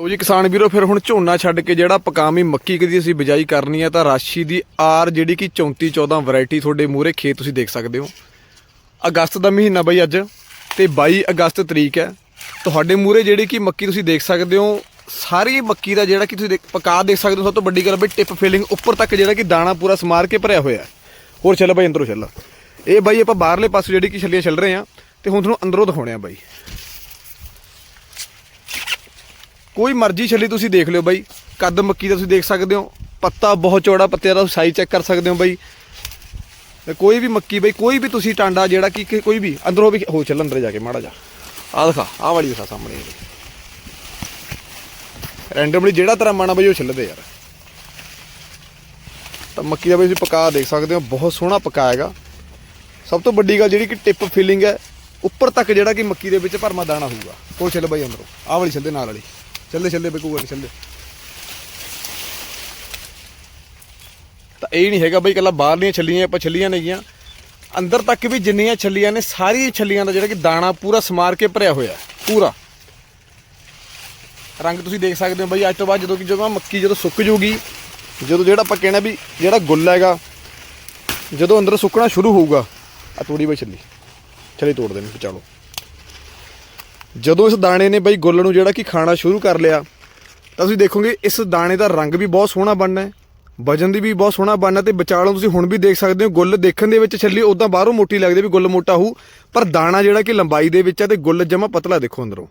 ਲੋ ਜੀ ਕਿਸਾਨ ਵੀਰੋ, ਫਿਰ ਹੁਣ ਝੋਨਾ ਛੱਡ ਕੇ ਜਿਹੜਾ ਪਕਾਮੀ ਮੱਕੀ ਕਦੀ ਅਸੀਂ ਬਿਜਾਈ ਕਰਨੀ ਹੈ ਤਾਂ ਰਾਸ਼ੀ ਦੀ ਆਰ ਜਿਹੜੀ ਕਿ 34 14 ਵੈਰਾਈਟੀ ਤੁਹਾਡੇ ਮੂਹਰੇ ਖੇਤ ਤੁਸੀਂ ਦੇਖ ਸਕਦੇ ਹੋ। ਅਗਸਤ ਦਾ ਮਹੀਨਾ ਬਈ ਅੱਜ ਤੇ 22 ਅਗਸਤ ਤਰੀਕ ਹੈ। ਤੁਹਾਡੇ ਮੂਹਰੇ ਜਿਹੜੀ ਕਿ ਮੱਕੀ ਤੁਸੀਂ ਦੇਖ ਸਕਦੇ ਹੋ, ਸਾਰੀ ਮੱਕੀ ਦਾ ਜਿਹੜਾ ਕਿ ਤੁਸੀਂ ਦੇਖ- ਪਕਾ ਦੇਖ ਸਕਦੇ ਹੋ, ਸਭ ਤੋਂ ਵੱਡੀ ਗੱਲ ਬਈ ਟਿਪ ਫਿਲਿੰਗ ਉੱਪਰ ਤੱਕ ਜਿਹੜਾ ਕਿ ਦਾਣਾ ਪੂਰਾ ਸਮਾਰ ਕੇ ਭਰਿਆ ਹੋਇਆ ਹੋਰ ਚੱਲ ਬਈ ਅੰਦਰੋਂ ਚੱਲ। ਇਹ ਬਾਈ ਆਪਾਂ ਬਾਹਰਲੇ ਪਾਸੇ ਜਿਹੜੀ ਕਿ ਛੱਲੀਆਂ ਚੱਲ ਰਹੇ ਆ ਤੇ ਹੁਣ ਤੁਹਾਨੂੰ ਅੰਦਰੋਂ ਦਿਖਾਉਣੇ ਆ ਬਾਈ। ਕੋਈ ਮਰਜ਼ੀ ਛੱਲੀ ਤੁਸੀਂ ਦੇਖ ਲਿਓ ਬਾਈ। ਕੱਦ ਮੱਕੀ ਦਾ ਤੁਸੀਂ ਦੇਖ ਸਕਦੇ ਹੋ। ਪੱਤਾ ਬਹੁਤ ਚੌੜਾ ਪੱਤਿਆਂ ਦਾ ਸਾਈਜ਼ ਚੈੱਕ ਕਰ ਸਕਦੇ ਹੋ ਬਾਈ। ਤੇ ਕੋਈ ਵੀ ਮੱਕੀ ਬਾਈ, ਕੋਈ ਵੀ ਤੁਸੀਂ ਟਾਂਡਾ ਜਿਹੜਾ ਕਿ ਕੋਈ ਵੀ ਅੰਦਰੋਂ ਵੀ ਹੋ ਚੱਲ, ਅੰਦਰ ਜਾ ਕੇ ਮਾੜਾ ਜਾ ਆ ਦਿਖਾ ਆ ਵਾਲੀ ਦਿਖਾ ਸਾਹਮਣੇ। ਰੈਂਡਮਲੀ ਜਿਹੜਾ ਤਰ੍ਹਾਂ ਮਾਣਾ ਬਾਈ ਉਹ ਛਿੱਲਦੇ ਯਾਰ। ਤਾਂ ਮੱਕੀ ਦਾ ਬਾਈ ਤੁਸੀਂ ਪਕਾ ਦੇਖ ਸਕਦੇ ਹੋ, ਬਹੁਤ ਸੋਹਣਾ ਪਕਾਏਗਾ। ਸਭ ਤੋਂ ਵੱਡੀ ਗੱਲ ਜਿਹੜੀ ਕਿ ਟਿਪ ਫੀਲਿੰਗ ਹੈ, ਉੱਪਰ ਤੱਕ ਜਿਹੜਾ ਕਿ ਮੱਕੀ ਦੇ ਵਿੱਚ ਭਰਮਾ ਦਾਣਾ ਹੋਊਗਾ। ਉਹ ਛਿੱਲ ਬਾਈ ਅੰਦਰੋਂ, ਆਹ ਵਾਲੀ ਛਿੱਲਦੇ ਨਾਲ ਵਾਲੀ। ਚੱਲੇ ਚੱਲੇ ਬਈ ਕੋਈ ਚੱਲੇ। ਤਾਂ ਇਹ ਨਹੀਂ ਹੈਗਾ ਬਈ ਇਕੱਲਾ ਬਾਹਰਲੀਆਂ ਛੱਲੀਆਂ, ਆਪਾਂ ਛੱਲੀਆਂ ਨੇਗੀਆਂ ਅੰਦਰ ਤੱਕ ਵੀ ਜਿੰਨੀਆਂ ਛੱਲੀਆਂ ਨੇ ਸਾਰੀ ਛੱਲੀਆਂ ਦਾ ਜਿਹੜਾ ਕਿ ਦਾਣਾ ਪੂਰਾ ਸਮਾਰ ਕੇ ਭਰਿਆ ਹੋਇਆ, ਪੂਰਾ। ਰੰਗ ਤੁਸੀਂ ਦੇਖ ਸਕਦੇ ਹੋ ਬਈ, ਅੱਜ ਤੋਂ ਬਾਅਦ ਜਦੋਂ ਕਿ ਜਦੋਂ ਮੱਕੀ ਜਦੋਂ ਸੁੱਕ ਜੂਗੀ, ਜਦੋਂ ਜਿਹੜਾ ਆਪਾਂ ਕਹਿਣਾ ਵੀ ਜਿਹੜਾ ਗੁੱਲ ਹੈਗਾ, ਜਦੋਂ ਅੰਦਰ ਸੁੱਕਣਾ ਸ਼ੁਰੂ ਹੋਊਗਾ ਆ ਤੋੜੀ ਬਈ ਛੱਲੀ। ਛੱਲੀ ਤੋੜ ਦੇਣੀ ਵਿਚਾਲੋ ਜਦੋਂ ਇਸ ਦਾਣੇ ਨੇ ਬਈ ਗੁੱਲ ਨੂੰ ਜਿਹੜਾ ਕਿ ਖਾਣਾ ਸ਼ੁਰੂ ਕਰ ਲਿਆ, ਤਾਂ ਤੁਸੀਂ ਦੇਖੋਗੇ ਇਸ ਦਾਣੇ ਦਾ ਰੰਗ ਵੀ ਬਹੁਤ ਸੋਹਣਾ ਬਣਨਾ ਹੈ, ਵਜਨ ਦੀ ਵੀ ਬਹੁਤ ਸੋਹਣਾ ਬਣਨਾ ਤੇ ਵਿਚਾਲੋਂ ਤੁਸੀਂ ਹੁਣ ਵੀ ਦੇਖ ਸਕਦੇ ਹੋ ਗੁੱਲ ਦੇਖਣ ਦੇ ਵਿੱਚ ਛੱਲੀ ਉਦਾਂ ਬਾਹਰੋਂ ਮੋਟੀ ਲੱਗਦੀ ਵੀ ਗੁੱਲ ਮੋਟਾ ਹੋਊ, ਪਰ ਦਾਣਾ ਜਿਹੜਾ ਕਿ ਲੰਬਾਈ ਦੇ ਵਿੱਚ ਹੈ ਤੇ ਗੁੱਲ ਜਮਾ ਪਤਲਾ ਦੇਖੋ ਅੰਦਰੋਂ।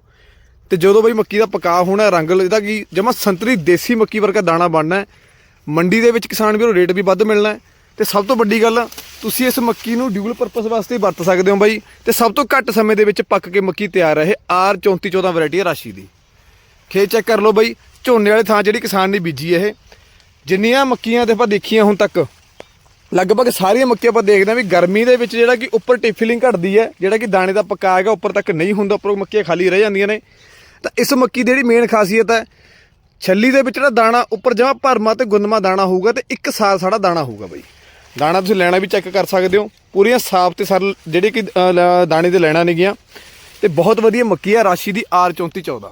ਤੇ ਜਦੋਂ ਬਈ ਮੱਕੀ ਦਾ ਪਕਾ ਹੋਣਾ ਰੰਗ ਇਹਦਾ ਕੀ ਜਮਾ ਸੰਤਰੀ ਦੇਸੀ ਮੱਕੀ ਵਰਗਾ ਦਾਣਾ ਬਣਨਾ ਹੈ, ਮੰਡੀ ਦੇ ਵਿੱਚ ਕਿਸਾਨ ਵੀਰੋ ਰੇਟ ਵੀ ਵੱਧ ਮਿਲਣਾ ਹੈ, ਤੇ ਸਭ ਤੋਂ ਵੱਡੀ ਗੱਲ ਤੁਸੀਂ ਇਸ ਮੱਕੀ ਨੂੰ ਡਿਊਲ ਪਰਪਸ ਵਾਸਤੇ ਵਰਤ ਸਕਦੇ ਹੋ ਬਾਈ ਤੇ ਸਭ ਤੋਂ ਘੱਟ ਸਮੇਂ ਦੇ ਵਿੱਚ ਪੱਕ ਕੇ ਮੱਕੀ ਤਿਆਰ ਹੈ ਇਹ ਆਰ 34 14 ਵੈਰਾਈਟੀ ਹੈ ਰਾਸ਼ੀ ਦੀ। ਖੇਤ ਚੈੱਕ ਕਰ ਲਓ ਬਾਈ, ਝੋਨੇ ਵਾਲੇ ਥਾਂ ਜਿਹੜੀ ਕਿਸਾਨ ਨੇ ਬੀਜੀ ਇਹ। ਜਿੰਨੀਆਂ ਮੱਕੀਆਂ ਤੇ ਆਪਾਂ ਦੇਖੀਆਂ ਹੁਣ ਤੱਕ, ਲਗਭਗ ਸਾਰੀਆਂ ਮੱਕੀਆਂ ਆਪਾਂ ਦੇਖਦੇ ਹਾਂ ਵੀ ਗਰਮੀ ਦੇ ਵਿੱਚ ਜਿਹੜਾ ਕਿ ਉੱਪਰ ਟਿਫਲਿੰਗ ਘਟਦੀ ਹੈ ਜਿਹੜਾ ਕਿ ਦਾਣੇ ਦਾ ਪੱਕਾ ਹੈਗਾ, ਉੱਪਰ ਤੱਕ ਨਹੀਂ ਹੁੰਦਾ, ਉੱਪਰੋਂ ਮੱਕੀਆਂ ਖਾਲੀ ਰਹਿ ਜਾਂਦੀਆਂ ਨੇ। ਤਾਂ ਇਸ ਮੱਕੀ ਦੀ ਜਿਹੜੀ ਮੇਨ ਖਾਸੀਅਤ ਹੈ ਛੱਲੀ ਦੇ ਵਿੱਚ ਜਿਹੜਾ ਦਾਣਾ ਉੱਪਰ ਜਮਾ ਭਰਮਾ ਤੇ ਗੁੰਦਮਾ ਦਾਣਾ ਹੋਊਗਾ ਤੇ ਇੱਕ ਸਾਲ ਸਾਡਾ ਦਾਣਾ ਹੋਊਗਾ ਬਾਈ। ਦਾਣਾ ਤੁਸੀਂ ਲੈਣਾ ਵੀ ਚੈੱਕ ਕਰ ਸਕਦੇ ਹੋ। ਪੂਰੀਆਂ ਸਾਫ਼ ਤੇ ਸਰਲ ਜਿਹੜੇ ਕਿ ਅ, ਦਾਣੇ ਦੇ ਲੈਣਾ ਨੇਗੀਆਂ। ਤੇ ਬਹੁਤ ਵਧੀਆ ਮੱਕੀ ਆ ਰਾਸ਼ੀ ਦੀ ਆਰ 3414